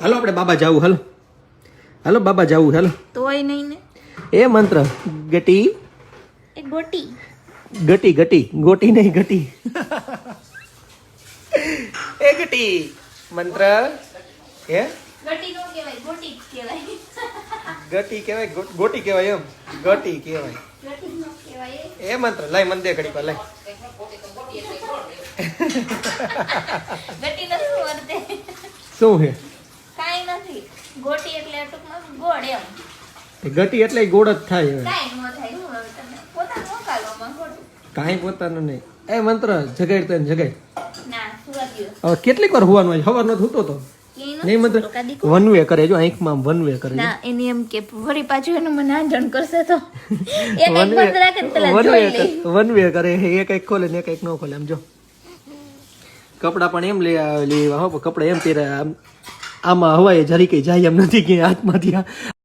હાલો આપણે બાબા જાવું હાલો. હાલો બાબા જાવું હાલો. તોય નહીં ને? એ મંત્ર ગટી. એ ગોટી. ગટી ગટી. ગોટી નહીં ગટી. એ ગટી. મંત્ર હે? ગટી નો કહેવાય ગોટી કહેવાય. ગટી કહેવાય ગોટી કહેવાય એમ. ગટી કહેવાય. એ મંત્ર લાય મન દે ઘડી પર લઈ ગટી નો શું? હે ગોટી એટલે ટૂંકમાં ગોળ એમ. ગટી એટલે ગોળ જ થાય હવે. કાંઈ ન થાય હું હવે તમે પોતાનું વકાલોમાં ગોળ. કાંઈ પોતાનું નહીં. એ મંત્ર જગાડ તને જગાડ ના સુવા દ્યો હવે કેટલીક વાર હોવાનું હોય સવારનો થતો તો? નહીં નથી મંત્ર? વન વે કરે જો આંખમાં વન વે કરે ના એની એમ કે વળી પાછું એનું મને આંજણ કરશે તો. એક એક વન બંધ રાખે પેલા જોઈ વે લઈ. વન વે કરે એક એક ખોલે ને કંઈક ન ખોલે આમ જો. કપડા પણ એમ લઈ આવેલી હો કપડા એમ પહેરે આમ આમાં હવાએ જરી કંઈ જાય એમ નથી કે હાથમાંથી